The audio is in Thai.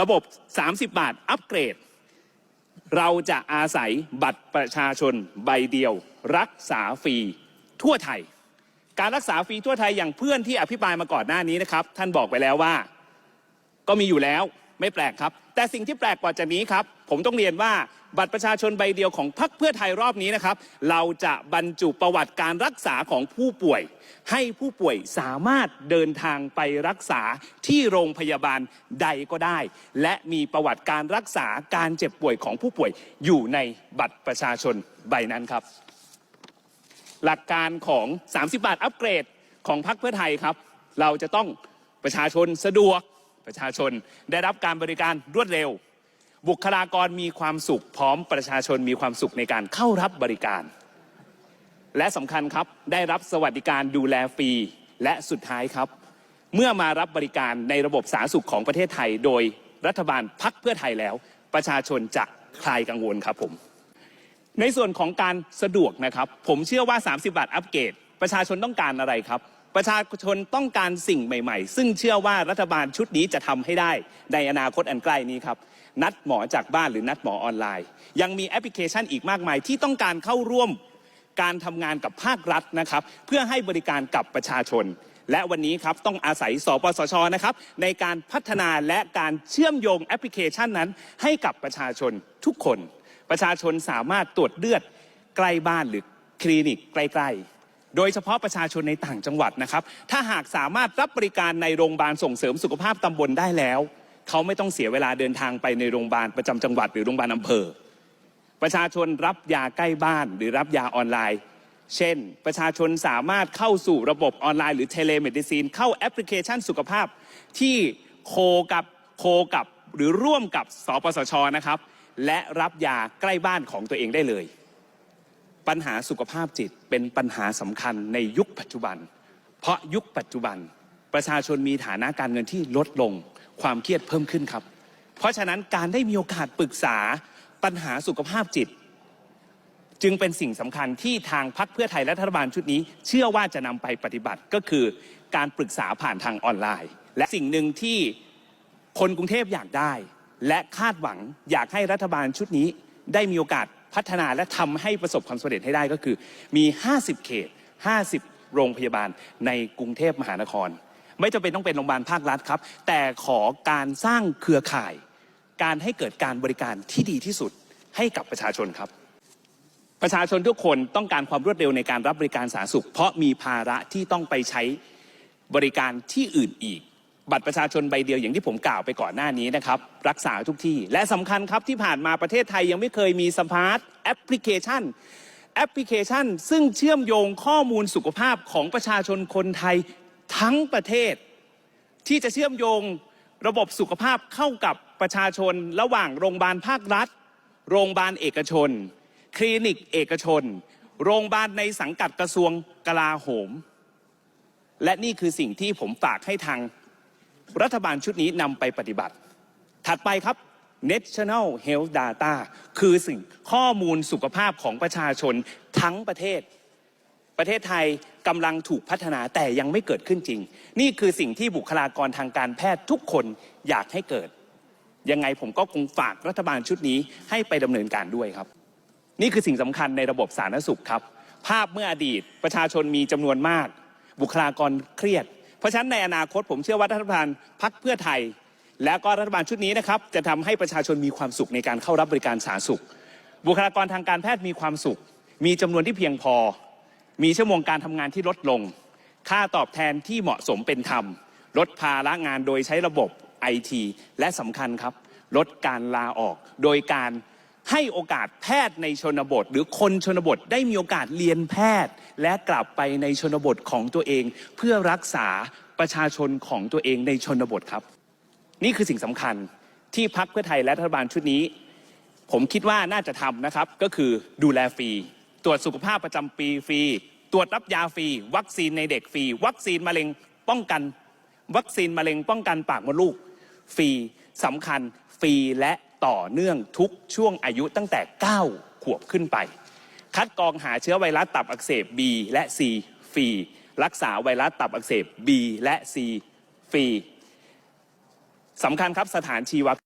ระบบ 30 บาทอัปเกรด เราจะอาศัยบัตรประชาชนใบเดียว รักษาฟรีทั่วไทย การรักษาฟรีทั่วไทยอย่างเพื่อนที่อภิปรายมาก่อนหน้านี้นะครับ ท่านบอกไปแล้วว่า ก็มีอยู่แล้วไม่แปลกครับ แต่สิ่งที่แปลกกว่าจะนี้ครับ ผมต้องเรียนว่า บัตรประชาชนใบเดียวของพรรคเพื่อไทยรอบนี้นะครับ เราจะบรรจุประวัติการรักษาของผู้ป่วย ให้ผู้ป่วยสามารถเดินทางไปรักษาที่โรงพยาบาลใดก็ได้ และมีประวัติการรักษาการเจ็บป่วยของผู้ป่วยอยู่ในบัตรประชาชนใบนั้นครับ หลักการของ 30 บาทอัปเกรดของพรรคเพื่อไทยครับ เราจะต้องประชาชนสะดวกประชาชนได้รับการบริการรวดเร็ว บุคลากรมีความสุข พร้อมประชาชนมีความสุขในการเข้ารับบริการ และสำคัญครับได้รับสวัสดิการดูแลฟรีและสุดท้ายครับ เมื่อมารับบริการในระบบสาธารณสุขของประเทศไทย โดยรัฐบาลพักเพื่อไทยแล้ว ประชาชนจะคลายกังวลครับผมในส่วนของการสะดวกนะครับ ผมเชื่อว่า 30 บาทอัปเกรดประชาชนต้องการอะไรครับ ประชาชนต้องการสิ่งใหม่ๆ ซึ่งเชื่อว่ารัฐบาลชุดนี้จะทำให้ได้ในอนาคตอันใกล้นี้ครับ นัดหมอจากบ้านหรือนัดหมอออนไลน์ ยังมีแอปพลิเคชันอีกมากมายที่ต้องการเข้าร่วมการทำงานกับภาครัฐนะครับเพื่อให้บริการกับประชาชน และวันนี้ครับต้องอาศัย สปสชนะครับในการพัฒนาและการเชื่อมโยงแอปพลิเคชันนั้น ให้กับประชาชนทุกคน ประชาชนสามารถตรวจเลือดใกล้บ้านหรือคลินิกใกล้ ๆ โดยเฉพาะประชาชนในต่างจังหวัดนะครับ ถ้าหากสามารถรับบริการในโรงพยาบาลส่งเสริมสุขภาพตำบลได้แล้ว เขาไม่ต้องเสียเวลาเดินทางไปในโรงพยาบาลประจำจังหวัดหรือโรงพยาบาลอำเภอ ประชาชนรับยาใกล้บ้านหรือรับยาออนไลน์ เช่น ประชาชนสามารถเข้าสู่ระบบออนไลน์หรือเทเลเมดิซีนเข้าแอปพลิเคชันสุขภาพที่โคกับโคกับหรือร่วมกับสปสชนะครับ และรับยาใกล้บ้านของตัวเองได้เลย ปัญหาสุขภาพจิตเป็นปัญหาสำคัญในยุคปัจจุบัน เพราะยุคปัจจุบัน ประชาชนมีฐานะการเงินที่ลดลง ความเครียดเพิ่มขึ้นครับ เพราะฉะนั้นการได้มีโอกาสปรึกษาปัญหาสุขภาพจิต จึงเป็นสิ่งสำคัญที่ทางพรรคเพื่อไทยและรัฐบาลชุดนี้ เชื่อว่าจะนำไปปฏิบัติก็คือการปรึกษาผ่านทางออนไลน์ และสิ่งหนึ่งที่คนกรุงเทพอยากได้ และคาดหวังอยากให้รัฐบาลชุดนี้ได้มีโอกาส พัฒนาและทำให้ประสบความสำเร็จให้ได้ก็คือ มี 50 เขต 50 โรงพยาบาลในกรุงเทพมหานคร ไม่จำเป็นต้องเป็นโรงพยาบาลภาครัฐครับ แต่ขอการสร้างเครือข่าย การให้เกิดการบริการที่ดีที่สุดให้กับประชาชนครับ ประชาชนทุกคนต้องการความรวดเร็วในการรับบริการสาธารณสุข เพราะมีภาระที่ต้องไปใช้บริการที่อื่นอีก บัตรประชาชนใบเดียวอย่างที่ผมกล่าวไปก่อนหน้านี้นะครับ รักษาทุกที่ และสำคัญครับที่ผ่านมาประเทศไทยยังไม่เคยมีสมาร์ทแอปพลิเคชันแอปพลิเคชัน ซึ่งเชื่อมโยงข้อมูลสุขภาพของประชาชนคนไทยทั้งประเทศ ที่จะเชื่อมโยงระบบสุขภาพเข้ากับประชาชน ระหว่างโรงพยาบาลภาครัฐ โรงพยาบาลเอกชน คลินิกเอกชน โรงพยาบาลในสังกัดกระทรวงกลาโหม และนี่คือสิ่งที่ผมฝากให้ทาง รัฐบาลชุดนี้นำไปปฏิบัติ ถัดไปครับ National Health Data คือสิ่งข้อมูลสุขภาพของประชาชนทั้งประเทศ ประเทศไทยกำลังถูกพัฒนาแต่ยังไม่เกิดขึ้นจริง นี่คือสิ่งที่บุคลากรทางการแพทย์ทุกคนอยากให้เกิด ยังไงผมก็คงฝากรัฐบาลชุดนี้ให้ไปดำเนินการด้วยครับ นี่คือสิ่งสำคัญในระบบสาธารณสุขครับ ภาพเมื่ออดีตประชาชนมีจำนวนมาก บุคลากรเครียด เพราะฉะนั้นในอนาคตผมเชื่อว่ารัฐบาลพักเพื่อไทย และก็รัฐบาลชุดนี้นะครับจะทำให้ประชาชนมีความสุขในการเข้ารับบริการสาธารณสุข บุคลากรทางการแพทย์มีความสุข มีจำนวนที่เพียงพอ มีชั่วโมงการทำงานที่ลดลง ค่าตอบแทนที่เหมาะสมเป็นธรรม ลดภาระงานโดยใช้ระบบไอทีและสำคัญครับ ลดการลาออกโดยการ ให้โอกาสแพทย์ในชนบท หรือคนชนบทได้มีโอกาสเรียนแพทย์ และกลับไปในชนบทของตัวเอง เพื่อรักษาประชาชนของตัวเองในชนบทครับ นี่คือสิ่งสำคัญที่พักเพื่อไทยและรัฐบาลชุดนี้ ผมคิดว่าน่าจะทำนะครับ ก็คือดูแลฟรี ตรวจสุขภาพประจำปีฟรี ตรวจรับยาฟรี วัคซีนในเด็กฟรี วัคซีนมะเร็งป้องกัน วัคซีนมะเร็งป้องกันปากมดลูกฟรีสำคัญฟรีและ ต่อเนื่องทุกช่วงอายุตั้งแต่ 9 ขวบขึ้นไป คัดกรองหาเชื้อไวรัสตับอักเสบ B และ C ฟรีรักษาไวรัสตับอักเสบ B และ C ฟรีสำคัญครับสถานชีว